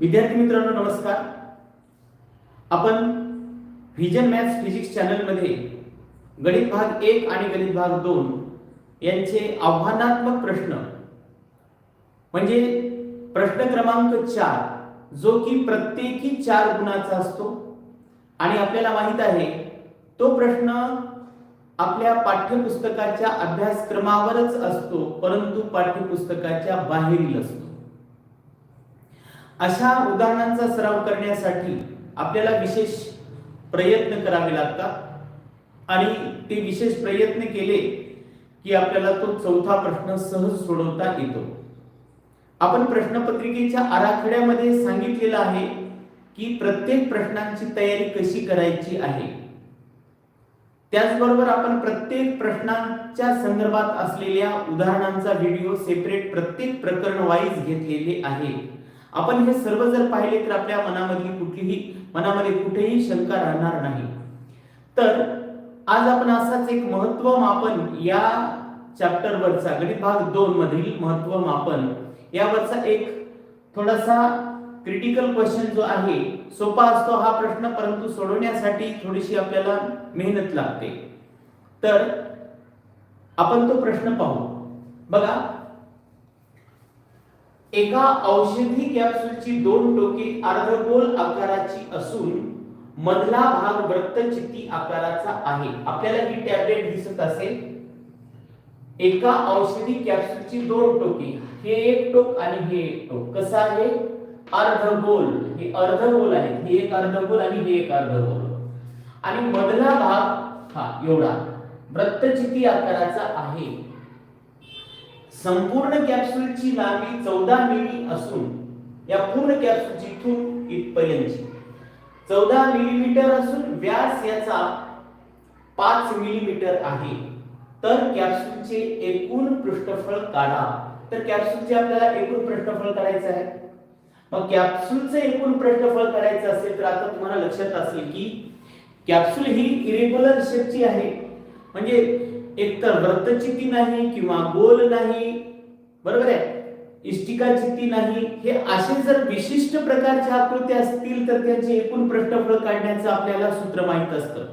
विद्यार्थी मित्रांनो नमस्कार. आपण व्हिजन मॅथ्स फिजिक्स चॅनलमध्ये गणित भाग एक आणि गणित भाग दोन यांचे आव्हानात्मक प्रश्न म्हणजे प्रश्न क्रमांक चार जो की प्रत्येकी चार गुणाचा असतो. आणि आपल्याला माहीत आहे तो प्रश्न आपल्या पाठ्यपुस्तकाच्या अभ्यासक्रमावरच असतो परंतु पाठ्यपुस्तकाच्या बाहेरील असतो. अशा उदाहरणांचा सराव करण्यासाठी आपल्याला विशेष प्रयत्न करावे लागतात. आणि ते विशेष प्रयत्न केले की आपल्याला तो चौथा प्रश्न सहज सोडवता येतो. आपण प्रश्नपत्रिकेच्या आराखड्यामध्ये सांगितलेलं आहे की प्रत्येक प्रश्नांची तयारी कशी करायची आहे. त्याचबरोबर आपण प्रत्येक प्रश्नांच्या संदर्भात असलेल्या उदाहरणांचा व्हिडिओ सेपरेट प्रत्येक प्रकरण वाईज घेतलेले आहे. आपण हे सर्व जर पाहिले तर आपल्या मनामधली कुठलीही मनामध्ये कुठेही शंका राहणार नाही. तर आज आपण असाच एक महत्त्व मापन या चॅप्टर वरचा गणित भाग दोन मधील महत्त्व मापन यावरचा एक थोडासा क्रिटिकल क्वेश्चन जो आहे सोपा असतो हा प्रश्न परंतु सोडवण्यासाठी थोडीशी आपल्याला मेहनत लागते. तर आपण तो प्रश्न पाहू. बघा एका औषधी कॅप्सूलची दोन टोके अर्धगोल आकाराची असून मधला भाग वृत्तचित्ती आकाराचा आहे. आपल्याला ही टॅबलेट दिसत असेल. एका औषधी कॅप्सूलची दोन टोके हे एक टोक आणि हे एक टोक. कसं आहे? अर्धगोल. हे अर्धगोल आहे. हे एक अर्धगोल आणि हे एक अर्धगोल. आणि मधला भाग हा एवढा. वृत्तचिती आकाराचा आहे. संपूर्ण कॅप्सूलची लांबी चौदा मिली असून या पूर्ण कॅप्सूलची इथून इथपर्यंतची. चौदा मिलीमीटर असून व्यास याचा पाच मिलीमीटर आहे. तर कॅप्सूलचे एकूण पृष्ठफळ काढा. तर कॅप्सूलचे आपल्याला एकूण पृष्ठफळ करायचं आहे. मग कॅप्सूलचं एकूण पृष्ठफळ करायचं असेल तर आता तुम्हाला लक्षात असेल की कॅप्सूल ही इरेग्युलर शेपची आहे. म्हणजे एकतर वृत्तचित्ती नाही किंवा गोल नाही बरोबर आहे? इष्टिका चित्ती नाही हे असे जर विशिष्ट प्रकारच्या आकृती असतील तर त्यांचे एकूण पृष्ठफळ काढण्याचं आपल्याला सूत्र माहीत असतं.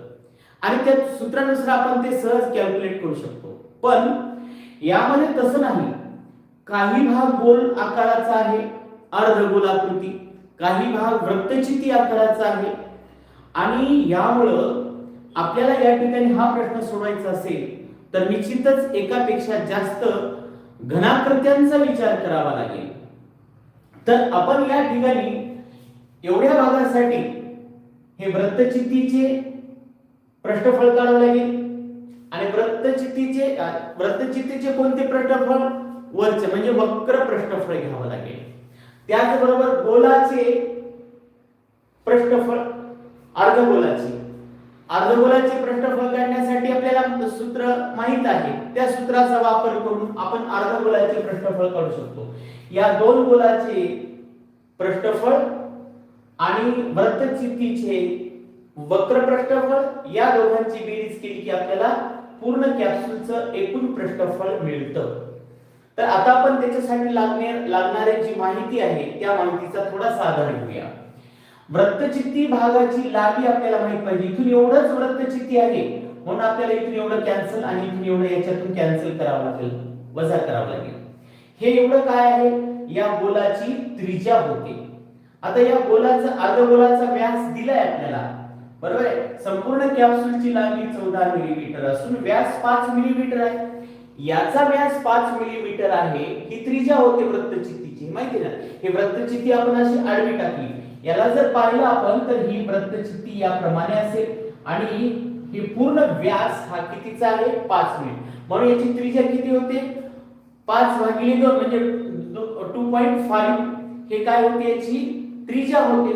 आणि त्या सूत्रानुसार आपण ते सहज कॅल्क्युलेट करू शकतो. पण यामध्ये तसं नाही. काही भाग गोल आकाराचा आहे अर्धगोल आकृती. काही भाग वृत्तचिती आकाराचा आहे. आणि यामुळं आपल्याला या ठिकाणी हा प्रश्न सोडवायचा असेल तर निश्चितच एकापेक्षा जास्त घनाकृत्यांचा विचार करावा लागेल. तर आपण या ठिकाणी एवढ्या भागासाठी हे वृत्तचितीचे पृष्ठफळ काढावं लागेल. आणि वृत्तचितीचे वृत्तचितीचे कोणते पृष्ठफळ वरचे म्हणजे वक्र पृष्ठफळ घ्यावं लागेल. त्याचबरोबर गोलाचे पृष्ठफळ अर्धगोलाचे. अर्धगोलाचे पृष्ठफळ काढण्यासाठी आपल्याला सूत्र माहीत आहे. त्या सूत्राचा वापर करून आपण अर्धगोलाचे पृष्ठफळ काढू शकतो. या दोन गोलाचे पृष्ठफळ आणि वृत्तचितीचे वक्र पृष्ठफळ या दोघांची बेरीज केली की आपल्याला पूर्ण कॅप्सूलचं एकूण पृष्ठफळ मिळतं. तर आता आपण त्याच्यासाठी लागणे लागणारी जी माहिती आहे त्या माहितीचा थोडासा आधार घेऊया. वृत्तचित्ती भागाची लांबी आपल्याला माहीत पाहिजे. इथून एवढंच वृत्तचित्ती आहे. म्हणून आपल्याला इथून एवढं कॅन्सल आणि इथून एवढं याच्यातून कॅन्सल करावं लागेल. वजा करावं लागेल. हे एवढं काय आहे? या गोलाची त्रिज्या होते. आता या गोलाचा अर्धगोलाचा व्यास दिलाय आपल्याला. बरोबर आहे? संपूर्ण कॅप्सूलची लांबी चौदा मिलीमीटर असून व्यास पाच मिलीमीटर आहे. याचा व्यास पाच मिलीमीटर आहे. ही त्रिज्या होते वृत्तचित्तीची माहिती ना? हे वृत्तचित्ती आपण अशी आडवी टाकली. याला जर पाहिलं आपण तर ही वृत्तचित्ती याप्रमाणे असेल. आणि ही पूर्ण व्यास हा कितीचा आहे? पाच मिनिट. म्हणून याची त्रिज्या किती होते? पाच भागिले दोन म्हणजे टू पॉईंट फाईव्ह हे काय होते याची? त्रिज्या होते.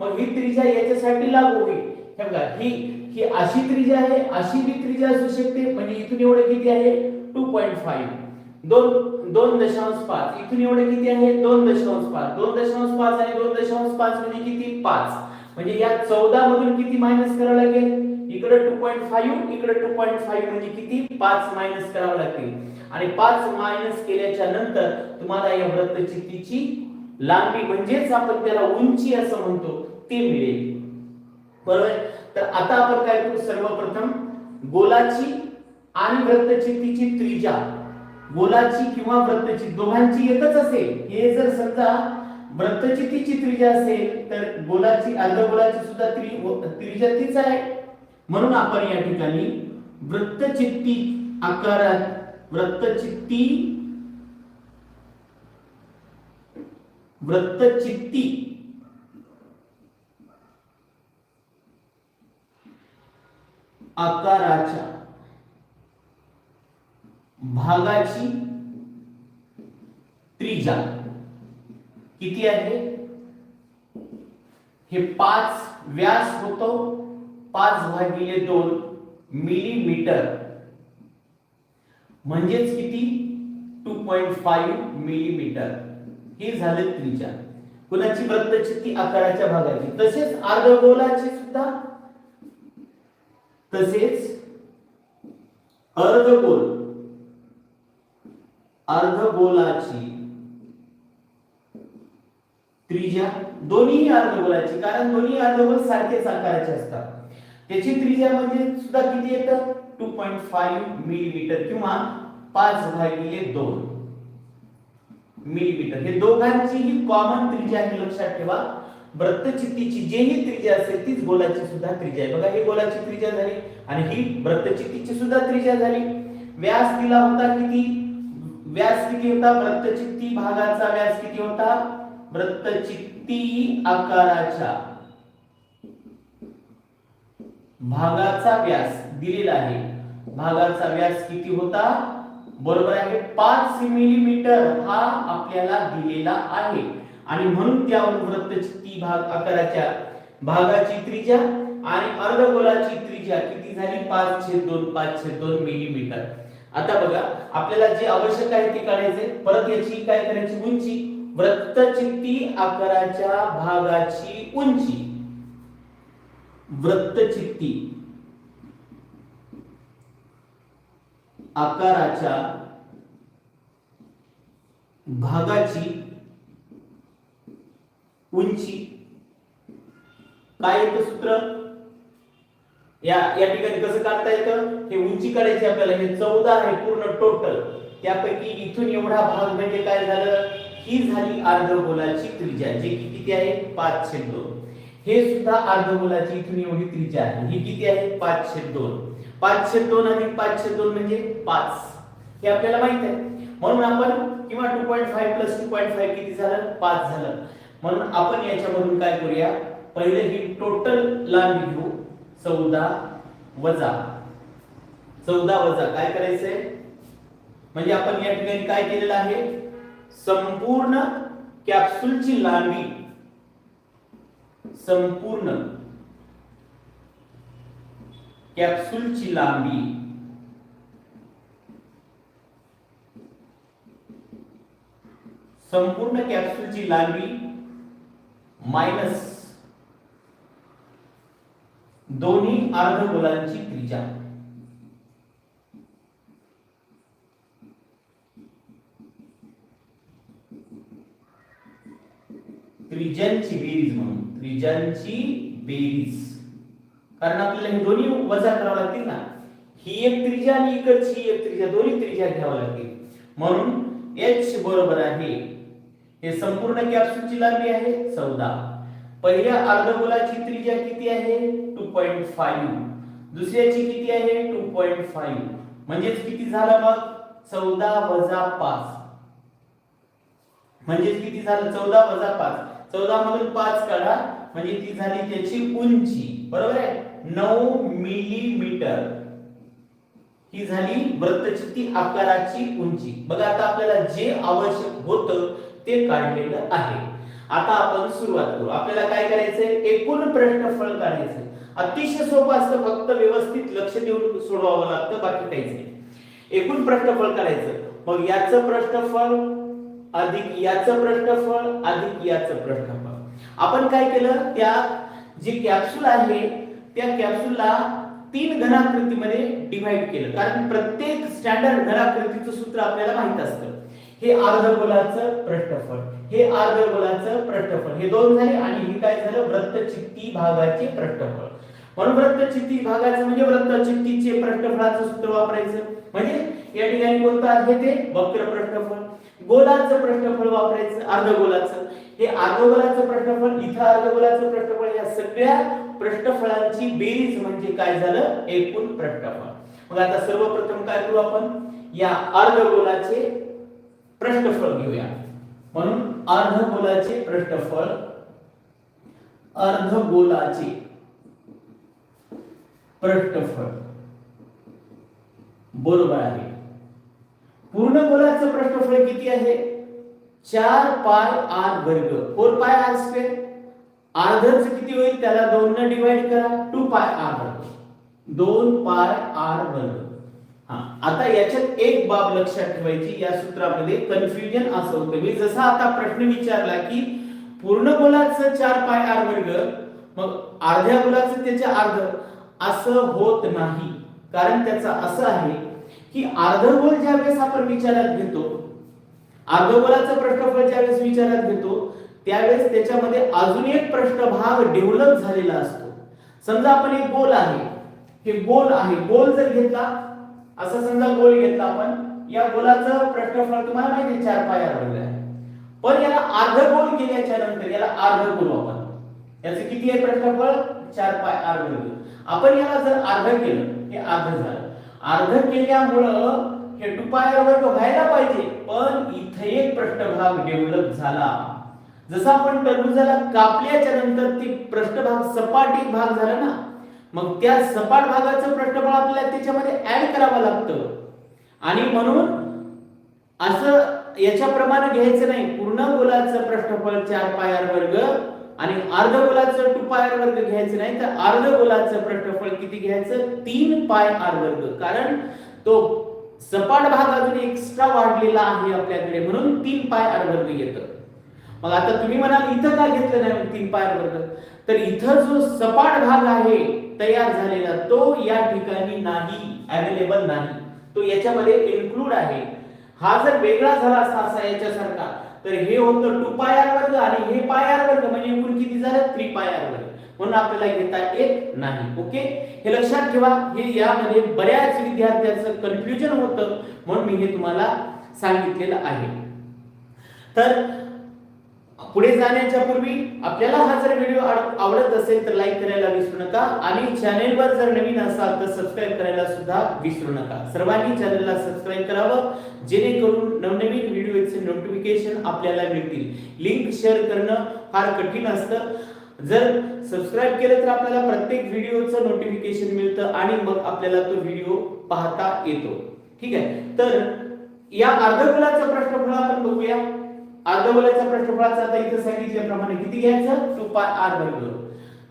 मग ही त्रिज्या याच्यासाठी लागू होईल. हे बघा ही ही अशी त्रिज्या आहे अशी बी त्रिज्या असू शकते. म्हणजे इथून एवढं किती आहे? टू पॉईंट फाईव्ह दोन दोन दशांश पाच. इथून एवढं किती आहे? दोन दशांश पाच. दोन दशांश पाच आणि दोन दशांश पाच म्हणजे किती? पाच. म्हणजे या चौदा मधून किती मायनस करावं लागेल? इकडे टू पॉईंट फाईव्ह इकडे टू पॉईंट फाईव्ह म्हणजे किती? पाच मायनस करावं लागतील आणि पाच मायनस केल्याच्यानंतर तुम्हाला या वृत्तचित्तीची लांबी म्हणजेच आपण त्याला उंची असं म्हणतो ते मिळेल. बरोबर? तर आता आपण काय करू? सर्वप्रथम गोलाची आणि वृत्तचित्तीची त्रिजा. गोलाची किंवा वृत्तची दोघांची एकच असेल. हे जर समजा वृत्तचित्तीची त्रिज्या असेल तर गोलाची अर्धगोलाची सुद्धा त्रिजा त्रिज्या तीच आहे. म्हणून आपण या ठिकाणी वृत्तचित्ती आकारात वृत्तचित्ती वृत्तचित्ती आकाराच्या भागाची त्रिज्या किती आहे? हे पाच व्यास होतो. पाच भागिले दोन मिलीमीटर. म्हणजेच किती? Two point five millimetre. हे झाले त्रिज्या कुणाची वृत्तचित्ती आकाराच्या भागाची? तसेच अर्धगोलाची सुद्धा. तसेच अर्धगोल. अर्धगोलाची त्रिज्या. दोन्ही अर्धगोलाची कारण दोन्ही अर्धगोल सारखेच आकाराचे असतात. त्याची त्रिज्या म्हणजे सुद्धा किती येतं टू पॉइंट फाईव्ह मिलीमीटर किंवा पाच भागिले दोन मिलीमीटर हे दोघांची ही कॉमन त्रिज्या आहे लक्षात ठेवा. वृत्तचित्तीची जेही त्रिज्या असेल तीच गोलाची सुद्धा त्रिज्या आहे. बघा ही गोलाची त्रिज्या झाली आणि ही वृत्तचित्तीची सुद्धा त्रिज्या झाली. व्यास दिला होता किती? व्यास किती होता वृत्तचित्ती भागाचा व्यास किती होता वृत्तचित्ती आकाराच्या. भागाचा व्यास दिलेला आहे. भागाचा व्यास किती होता? बरोबर आहे. पाच मिलीमीटर हा आपल्याला दिलेला आहे. आणि म्हणून त्यावर वृत्तचित्ती भाग आकाराच्या. भागाची त्रिज्या आणि अर्धगोलाची त्रिज्या किती झाली? पाच छेद दोन पाच छेद दोन मिलीमीटर. आता बघा आपल्याला जे आवश्यक आहे ते काढायचे परत याची काय करायची? उंची. वृत्तचित्ती आकाराच्या भागाची उंची. वृत्तचित्ती आकाराच्या भागाची उंची. काय येतं सूत्र? या या ठिकाणी कसं काढता येतं? हे उंची काढायची आपल्याला हे चौदा आहे पूर्ण टोटल त्यापैकी इथून एवढा भाग म्हणजे काय झालं? ही झाली अर्धगोलाची त्रिज्या जे किती आहे? पाचशे दोन. हे सुद्धा अर्धगोलाची इथून एवढी त्रिज्या आहे. ही किती आहे? पाचशे दोन. पाचशे दोन आणि पाचशे दोन म्हणजे पाच. हे आपल्याला माहीत आहे. म्हणून आपण किंवा two point five plus two point five किती झालं? पाच झालं. म्हणून आपण याच्यामधून काय करूया? पहिले ही टोटल लांबी घेऊ. चौदा वजा. चौदा वजा. काय करायचंय? म्हणजे आपण या ठिकाणी काय केलेलं आहे? संपूर्ण कॅप्सूलची लांबी. संपूर्ण कॅप्सूलची लांबी. संपूर्ण कॅप्सूलची लांबी मायनस दोन्ही अर्धगोलांची त्रिज्या त्रिज्यांची बेरीज म्हणून त्रिज्यांची बेरीज. कारण आपल्याला हे दोन्ही वजा करावं लागतील ना. ही एक त्रिज्या आणि इकडची एक त्रिज्या दोन्ही त्रिज्या घ्यावं लागतील. म्हणून एच बरोबर आहे. हे संपूर्ण कॅप्सूलची लांबी आहे चौदा. पहिल्या अर्धगोलाची त्रिज्या किती आहे? टू पॉइंट फाईव्ह दुसऱ्याची किती आहे? टू पॉईंट फाईव्ह म्हणजेच किती झालं मग? चौदा वजा पाच. म्हणजेच किती झालं? चौदा वजा पाच. चौदा मधून पाच काढा. म्हणजे ती झाली त्याची उंची. बरोबर आहे? नऊ मिलीमीटर ही झाली वृत्तचित्ती आकाराची उंची. बघा आता आपल्याला जे आवश्यक होतं ते काढलेलं आहे. आता आपण सुरुवात करू. आपल्याला काय करायचंय? एकूण प्रश्नफळ काढायचं अतिशय सोपं असतं फक्त व्यवस्थित लक्ष देऊन सोडवावं लागतं बाकी काहीच नाही. एकूण प्रश्नफळ करायचं. मग याचं प्रश्नफळ अधिक याचं प्रश्नफळ अधिक याचं प्रश्नफळ. आपण काय केलं? त्या जी कॅप्सूल आहे त्या कॅप्सूलला तीन घनाकृतीमध्ये डिव्हाइड केलं. कारण प्रत्येक स्टँडर्ड घनाकृतीचं सूत्र आपल्याला माहीत असतं. हे अर्धगोलाचं पृष्ठफळ हे अर्धगोलाचं पृष्ठफळ हे दोन झाले आणि हे काय झालं? वृत्तचित्ती भागाचे पृष्ठफळ म्हणून वृत्तचित्ती भागाचं म्हणजे वृत्तचित्तीचे पृष्ठफळाचं सूत्र वापरायचं. म्हणजे या ठिकाणी कोणतं आहे ते? वक्र पृष्ठफळ गोलाचं पृष्ठफळ वापरायचं अर्धगोलाचं. हे अर्धगोलाचं पृष्ठफळ इथं अर्धगोलाचं पृष्ठफळ या सगळ्या पृष्ठफळांची बेरीज म्हणजे काय झालं? एकूण पृष्ठफळ मग आता सर्वप्रथम काय करू आपण? या अर्धगोलाचे पृष्ठफळ घेऊया. म्हणून अर्धगोलाचे पृष्ठफळ अर्धगोलाचे प्रश्नफळ बरोबर आहे. पूर्ण गोलाचं प्रश्नफळ किती आहे? चार पाय आर वर्ग. Four pi R square. अर्धच किती होईल? त्याला दोन न डिवाइड करा. टू पाय आर वर्ग. दोन पाय आर वर्ग. हा. आता याच्यात एक बाब लक्षात ठेवायची. या सूत्रामध्ये कन्फ्युजन असं होतं. मी जसा आता प्रश्न विचारला की पूर्ण गोलाचं चार पाय आर वर्ग मग अर्ध्या गोलाचं त्याच्या अर्ध. असं होत नाही. कारण त्याचं असं आहे की अर्धगोल ज्या वेळेस आपण विचारात घेतो अर्धगोलाचं प्रश्नफळ ज्या वेळेस विचारात घेतो त्यावेळेस त्याच्यामध्ये अजून एक पृष्ठभाग डेव्हलप झालेला असतो. समजा आपण एक गोल आहे. हे गोल आहे. गोल जर घेतला असा समजा गोल घेतला आपण या गोलाचं पृष्ठफळ तुम्हाला माहिती आहे चार पाय अर्ध आहे. पण याला अर्ध गोल केल्याच्यानंतर याला अर्ध गोल आपण याचं किती आहे पृष्ठफळ? चार पाय अर्ध आपण याला जर अर्ध केलं हे अर्ध झालं. अर्ध केल्यामुळं हे टुपायर वर्ग व्हायला पाहिजे. पण इथे एक पृष्ठभाग डेव्हलप झाला. जसं आपण टरबुजाला कापल्याच्या नंतर ती पृष्ठभाग सपाटी भाग झाला ना मग त्या सपाट भागाचं पृष्ठफळ आपल्याला त्याच्यामध्ये ऍड करावं लागतं. आणि म्हणून असं याच्याप्रमाणे घ्यायचं नाही. पूर्ण गोलाचं पृष्ठफळ चार पायार वर्ग आणि अर्ध गोलाचं टू पाय वर्ग घ्यायचं नाही तर अर्ध गोलाचं पृष्ठफळ किती घ्यायचं? तीन पाय आर वर्ग. कारण तो सपाट भाग अजून एक्स्ट्रा वाढलेला आहे आपल्याकडे म्हणून तीन पाय आर वर्ग येतं. मग आता तुम्ही म्हणाल इथं का घेतलं नाही तीन पाय आर वर्ग? तर इथं जो सपाट भाग आहे तयार झालेला तो या ठिकाणी नाही अवेलेबल नाही. तो याच्यामध्ये इन्क्लूड आहे. हा जर वेगळा झाला असता असा याच्यासारखा तर हे होतं टू पाय आर वर्ग आणि हे पाय आर वर्ग म्हणजे एकूण किती झालं? थ्री पाय आर वर्ग. म्हणून आपल्याला घेता येत नाही. ओके? हे लक्षात ठेवा. हे यामध्ये बऱ्याच विद्यार्थ्यांचं कन्फ्युजन होतं म्हणून मी हे तुम्हाला सांगितलेलं आहे. तर पुढे जाण्याच्या पूर्वी आपल्याला हा जर व्हिडिओ आवडत असेल तर लाईक करायला विसरू नका आणि चॅनेलवर जर नवीन असाल तर सबस्क्राईब करायला सुद्धा विसरू नका. सर्वांनी चॅनलला सबस्क्राईब करावं जेणेकरून नवनवीन व्हिडिओचे नोटिफिकेशन आपल्याला मिळतील. लिंक शेअर करणं फार कठीण असतं. जर सबस्क्राईब केलं तर आपल्याला प्रत्येक व्हिडिओचं नोटिफिकेशन मिळतं आणि मग आपल्याला तो व्हिडिओ पाहता येतो. ठीक आहे? तर या अर्धगोलाचा पृष्ठफळ आपण बघूया. अर्धवलयाचा पृष्ठफळाचं आता इथं सांगितल्याप्रमाणे किती घ्यायचं? टू पाय आर वर्ग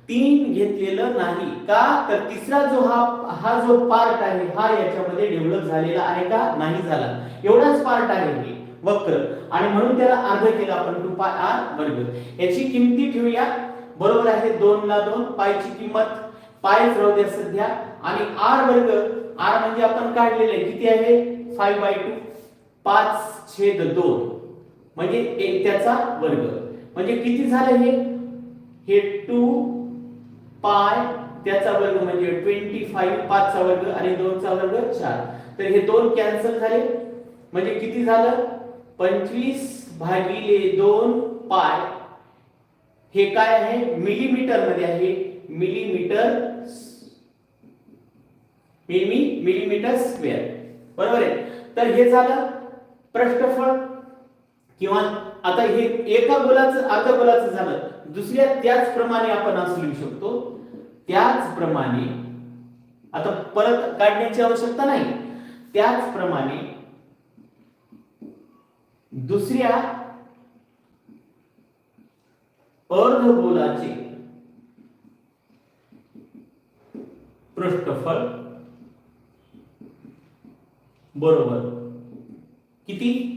तीन घेतलेलं नाही का? तर तिसरा जो हा हा जो पार्ट आहे हा याच्यामध्ये डेव्हलप झालेला आहे का? नाही झाला. एवढाच पार्ट आहे हे वक्र. आणि म्हणून त्याला अर्ध केलं आपण टू पाय आर वर्ग. याची किमती ठेवूया. बरोबर आहे दोन ला दोन पायची किंमत. पायच राहू द्या सध्या. आणि आर वर्ग आर म्हणजे आपण काढलेले किती आहे? फाईव्ह बाय टू पाच छेद दोन. म्हणजे एक त्याचा वर्ग. म्हणजे किती झालं हे? हे टू पाय त्याचा वर्ग म्हणजे ट्वेंटी फाईव्ह पाचचा वर्ग आणि दोनचा वर्ग चार. तर हे दोन कॅन्सल झाले. म्हणजे किती झालं? पंचवीस भागिले दोन पाय. हे काय आहे? मिलीमीटरमध्ये आहे. मिलीमीटर मिलीमीटर स्क्वेअर बरोबर आहे? तर हे झालं पृष्ठफळ किंवा आता हे एका गोलाचं अर्धा गोलाचं झालं. दुसऱ्या त्याचप्रमाणे आपण असं लिहू शकतो. त्याचप्रमाणे आता परत काढण्याची आवश्यकता नाही. त्याचप्रमाणे दुसऱ्या अर्धगोलाचे पृष्ठफळ बरोबर किती?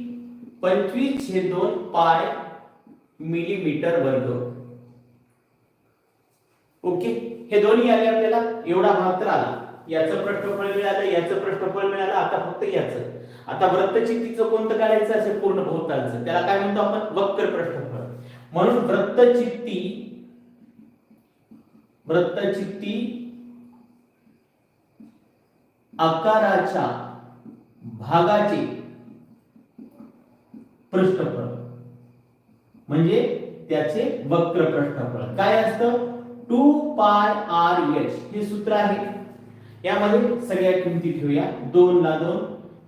पंचवीस छेद दोन पाय मिलीमीटर वर्ग. ओके? हे दोन्ही आले आपल्याला? एवढा भाग तर आला. याचं प्रश्नफळ मिळालं याचं प्रश्नफळ मिळालं आता फक्त याचं. आता वृत्तचित्तीचं कोणतं काढायचं असेल? पूर्ण भोवतालचं. त्याला काय म्हणतो आपण? वक्र प्रश्नफळ. म्हणून वृत्तचित्ती वृत्तचित्ती आकाराच्या भागाचे पृष्ठफळ. म्हणजे त्याचे वक्र पृष्ठफळ. काय असतं? टू पाय आर एच. हे सूत्र आहे. यामध्ये सगळ्या किमती ठेवूया. दोन ला दोन.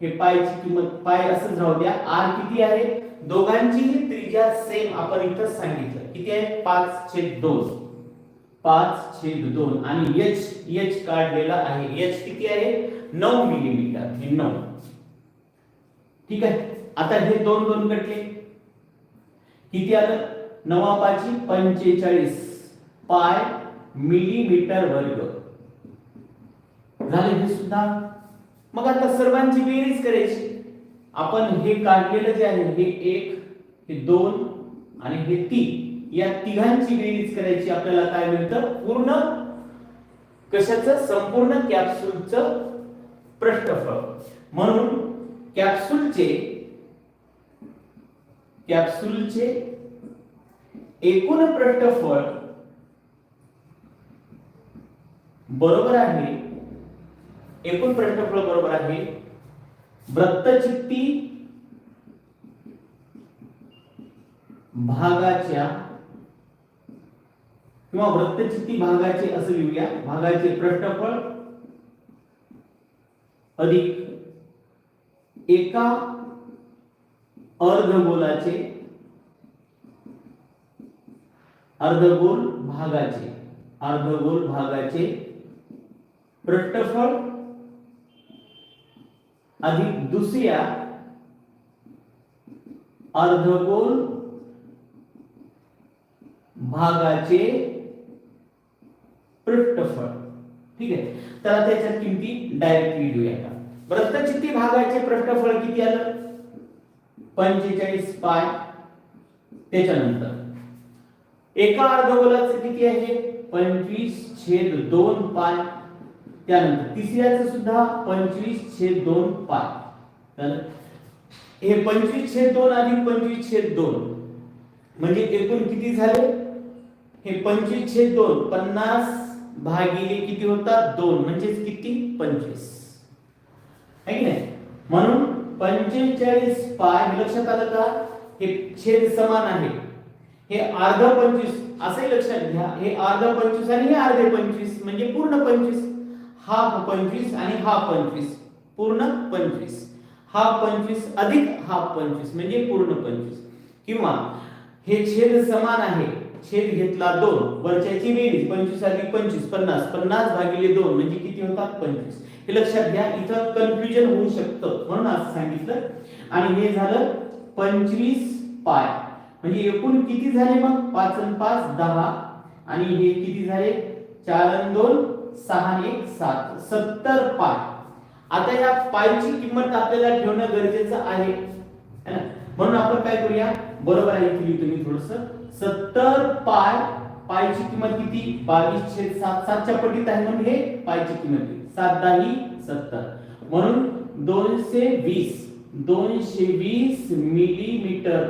हे पायची किंमत पाय असंच राहू द्या. आर किती आहे? दोघांची त्रिज्या सेम आपण इथं सांगितलं. किती आहे? पाच छेद दोन. पाच छेद दोन. आणि एच एच काढलेला आहे. एच किती आहे? नऊ मिलीमीटर. हे नऊ. ठीक आहे? आता हे दोन दोन कटले किती आलं? नवा पाची पंचेचाळीस पाय मिलीमीटर वर्ग. झाले हे सुद्धा? मग आता सर्वांची बेरीज करायची. आपण हे काढलेलं जे आहे हे एक हे दोन आणि हे तीन या तिघांची बेरीज करायची आपल्याला काय मिळतं? पूर्ण कशाचं? संपूर्ण कॅप्सूलचं पृष्ठफळ म्हणून कॅप्सूलचे कॅप्सूलचे एकूण पृष्ठफळ बरोबर आहे एकूण पृष्ठफळ बरोबर आहे वृत्तचित्ती भागाच्या किंवा वृत्तचित्ती भागाचे असं लिहूया भागाचे पृष्ठफळ अधिक एका अर्धगोलाचे. अर्धगोल भागाचे. अर्धगोल भागाचे पृष्ठफळ अधिक दुसऱ्या अर्धगोल भागाचे पृष्ठफळ ठीक आहे? तर त्याच्यात किमती डायरेक्ट लिहूया का वृत्तचित्ती भागाचे पृष्ठफळ किती आलं? पंचेचाळीस पाय त्याच्यानंतर. एका अर्धगोलाचं किती आहे? पंचवीस छेद दोन पाय. त्यानंतर तिसऱ्याचं सुद्धा पंचवीस छेद दोन पाय. हे पंचवीस छेद दोन अधिक पंचवीस छेद दोन. म्हणजे एकूण किती झाले? हे पंचवीस छेद दोन पन्नास भागिले किती होतात? दोन. म्हणजेच किती? पंचवीस. है की नाही? म्हणून पंचेचाळीस पाय हे लक्षात आलं का? हे छेद समान आहे. हे अर्ध पंचवीस असंही लक्षात घ्या. हे अर्ध पंचवीस आणि हे अर्धे पंचवीस म्हणजे पूर्ण पंचवीस. हाफ पंचवीस आणि हा पंचवीस पूर्ण पंचवीस. हा पंचवीस अधिक हाफ पंचवीस म्हणजे पूर्ण पंचवीस. किंवा हे छेद समान आहे. छेद घेतला दोन वरच्याची बेरीज पंचवीस अधिक पंचवीस पन्नास. पन्नास भागिले दोन म्हणजे किती होतात? पंचवीस. हे लक्षात घ्या इथं कन्फ्युजन होऊ शकतं म्हणून असं सांगितलं. आणि हे झालं पंचवीस पाय. म्हणजे एकूण किती झाले मग? पाच आणि पाच दहा. आणि हे किती झाले? चार आणि दोन सहा एक सात. सत्तर पाय. आता या पायची किंमत आपल्याला ठेवणं गरजेचं आहे. ना? म्हणून आपण काय करूया? बरोबर आहे केली तुम्ही थोडस? सत्तर पाय पायची किंमत किती? बावीस छेद सात. सातच्या पटीत आहे म्हणून हे पायची किंमत किती? सात दहा सत्तर. म्हणून दोनशे वीस दोनशे वीस मिलीमीटर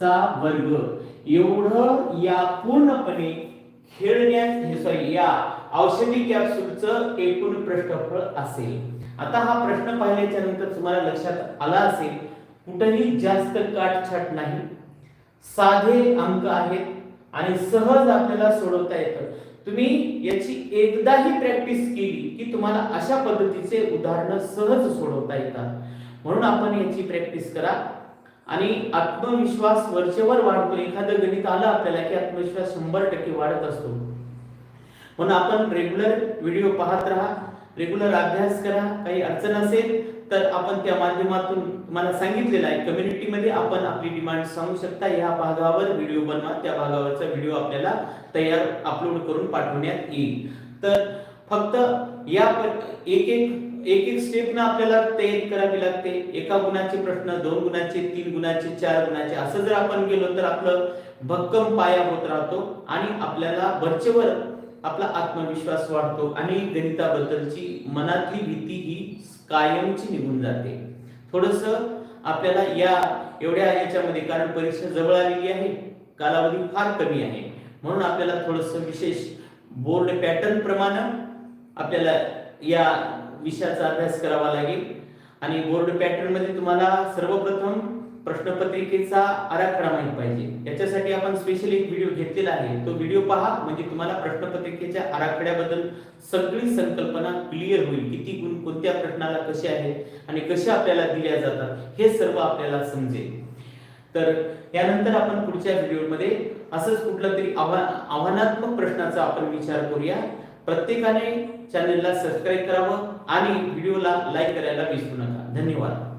चा वर्ग. एवढं या पूर्णपणे खेळण्यास हे सॉरी या औषधी कॅप्सूलचं एकूण पृष्ठफळ असेल. आता हा प्रश्न पाहिल्याच्या नंतर तुम्हाला लक्षात आला असेल कुठेही जास्त काटछाट नाही. साधे अंक आहेत आणि सहज आपल्याला सोडवता येतं. तुम्ही याची एकदाही प्रॅक्टिस केली की तुम्हाला अशा पद्धतीचे उदाहरण सहज सोडवता येतात. म्हणून आपण याची प्रॅक्टिस करा. आणि आत्मविश्वास वरचेवर वाढतो. एखादं गणित आलं आपल्याला की आत्मविश्वास शंभर टक्के वाढत असतो. म्हणून आपण रेग्युलर व्हिडिओ पाहत राहा. रेग्युलर अभ्यास करा. काही अडचण असेल तर आपण त्या माध्यमातून तुम्हाला सांगितलेलं आहे. कम्युनिटीमध्ये आपण आपली डिमांड सांगू शकता. या भागावर व्हिडिओ बनवा. त्या भागावरचा व्हिडिओ आपल्याला तयार अपलोड करून पाठवण्यात येईल. तर फक्त या एक एक एक एक स्टेप ना आपल्याला तयारी करावी लागते. एका गुणाचे प्रश्न दोन गुणाचे तीन गुणाचे चार गुणाचे असं जर आपण गेलो तर आपलं भक्कम पाया होत राहतो आणि आपल्याला वरचेवर आपला आत्मविश्वास वाढतो आणि गणिताबद्दलची मनातली भीती ही कायमची निघून जाते. थोडस आपल्याला या एवढ्या याच्यामध्ये कारण परीक्षा जवळ आलेली आहे कालावधी फार कमी आहे. म्हणून आपल्याला थोडस विशेष बोर्ड पॅटर्न प्रमाणे आपल्याला या विषयाचा अभ्यास करावा लागेल. आणि बोर्ड पॅटर्नमध्ये तुम्हाला सर्वप्रथम प्रश्नपत्रिकेचा आराखडा माहीत पाहिजे. याच्यासाठी आपण स्पेशल एक व्हिडिओ घेतलेला आहे. तो व्हिडिओ पहा म्हणजे तुम्हाला प्रश्नपत्रिकेच्या आराखड्याबद्दल सगळी संकल्पना क्लिअर होईल. किती गुण कोणत्या प्रश्नाला कसे आहे आणि कसे आपल्याला दिल्या जातात हे सर्व आपल्याला समजेल. तर यानंतर आपण पुढच्या व्हिडिओमध्ये असंच कुठलं तरी आव्हा आव्हानात्मक प्रश्नाचा आपण विचार करूया. प्रत्येकाने चॅनलला सबस्क्राईब करावं आणि व्हिडिओला लाईक करायला विसरू नका. धन्यवाद.